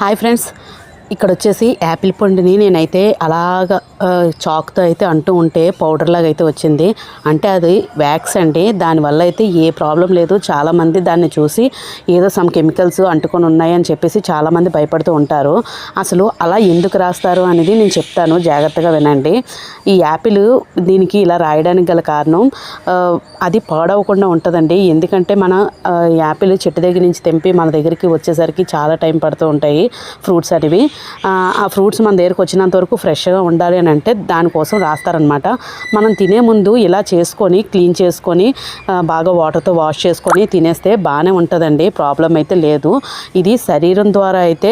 Hi friends ఇక్కడ వచ్చేసి Apple పండుని నేనైతే అలాగ చాక్తో అయితే అంటూ ఉంటే పౌడర్ లాగా అయితే వచ్చింది. అంటే అది వ్యాక్స్ అండి. దానివల్ల అయితే ఏ ప్రాబ్లం లేదు. చాలామంది దాన్ని చూసి ఏదో సమ్ కెమికల్స్ అంటుకొని ఉన్నాయని చెప్పేసి చాలామంది భయపడుతూ ఉంటారు. అసలు అలా ఎందుకు రాస్తారు అనేది నేను చెప్తాను. జాగ్రత్తగా వినండి. ఈ యాపిల్ దీనికి ఇలా రాయడానికి గల కారణం అది పాడవకుండా ఉంటుందండి. ఎందుకంటే మన యాపిల్ చెట్టు దగ్గర నుంచి తెంపి మన దగ్గరికి వచ్చేసరికి చాలా టైం పడుతూ ఉంటాయి ఫ్రూట్స్ అనేవి. ఆ, ఫ్రూట్స్ మన దగ్గరకు వచ్చినంత వరకు ఫ్రెష్గా ఉండాలి అని అంటే దానికోసం రాస్తారనమాట మనం తినే ముందు ఇలా చేసుకొని క్లీన్ చేసుకొని బాగా వాటర్తో వాష్ చేసుకొని తినేస్తే బాగానే ఉంటుందండి. ప్రాబ్లం అయితే లేదు. ఇది శరీరం ద్వారా అయితే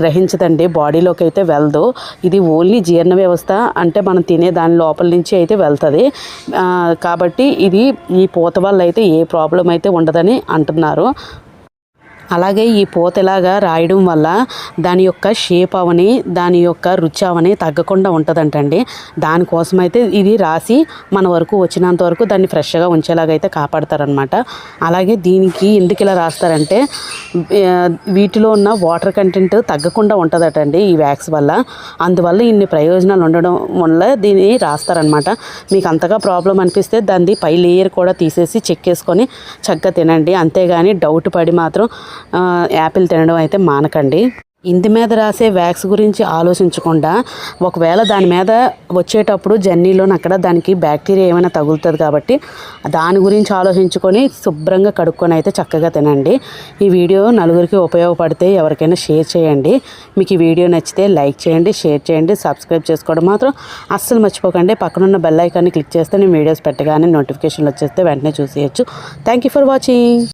గ్రహించదండి. బాడీలోకి అయితే వెళ్దు. ఇది ఓన్లీ జీర్ణ వ్యవస్థ అంటే మనం తినే దాని లోపల నుంచి అయితే వెళ్తుంది. కాబట్టి ఇది ఈ పూత వల్ల అయితే ఏ ప్రాబ్లం అయితే ఉండదని అంటున్నారు. అలాగే ఈ పూతలాగా రాయడం వల్ల దాని యొక్క షేప్ అవని దాని యొక్క రుచి అవని తగ్గకుండా ఉంటుందంటండి. దానికోసం అయితే ఇది రాసి మన వరకు వచ్చినంత వరకు దాన్ని ఫ్రెష్గా ఉంచేలాగైతే కాపాడతారనమాట అలాగే దీనికి ఎందుకు ఇలా రాస్తారంటే వీటిలో ఉన్న వాటర్ కంటెంట్ తగ్గకుండా ఉంటుందటండి ఈ వ్యాక్స్ వల్ల. అందువల్ల ఇన్ని ప్రయోజనాలు ఉండడం వల్ల దీన్ని రాస్తారనమాట మీకు అంతగా ప్రాబ్లం అనిపిస్తే దాన్ని పై లేయర్ కూడా తీసేసి చెక్ చేసుకొని చక్కగా తినండి. అంతేగాని డౌట్ పడి మాత్రం యాపిల్ తినడం అయితే మానకండి. ఇంటి మీద రాసే వ్యాక్స్ గురించి ఆలోచించకుండా ఒకవేళ దాని మీద వచ్చేటప్పుడు జర్నీలోని అక్కడ దానికి బ్యాక్టీరియా ఏమైనా తగులుతుంది కాబట్టి దాని గురించి ఆలోచించుకొని శుభ్రంగా కడుక్కొని అయితే చక్కగా తినండి. ఈ వీడియో నలుగురికి ఉపయోగపడితే ఎవరికైనా షేర్ చేయండి. మీకు ఈ వీడియో నచ్చితే లైక్ చేయండి షేర్ చేయండి సబ్స్క్రైబ్ చేసుకోవడం మాత్రం అస్సలు మర్చిపోకండి. పక్కనున్న బెల్ ఐకాన్ని క్లిక్ చేస్తే నేను వీడియోస్ పెట్టగానే నోటిఫికేషన్లు వచ్చేస్తే వెంటనే చూసేయచ్చు. Thank you for watching.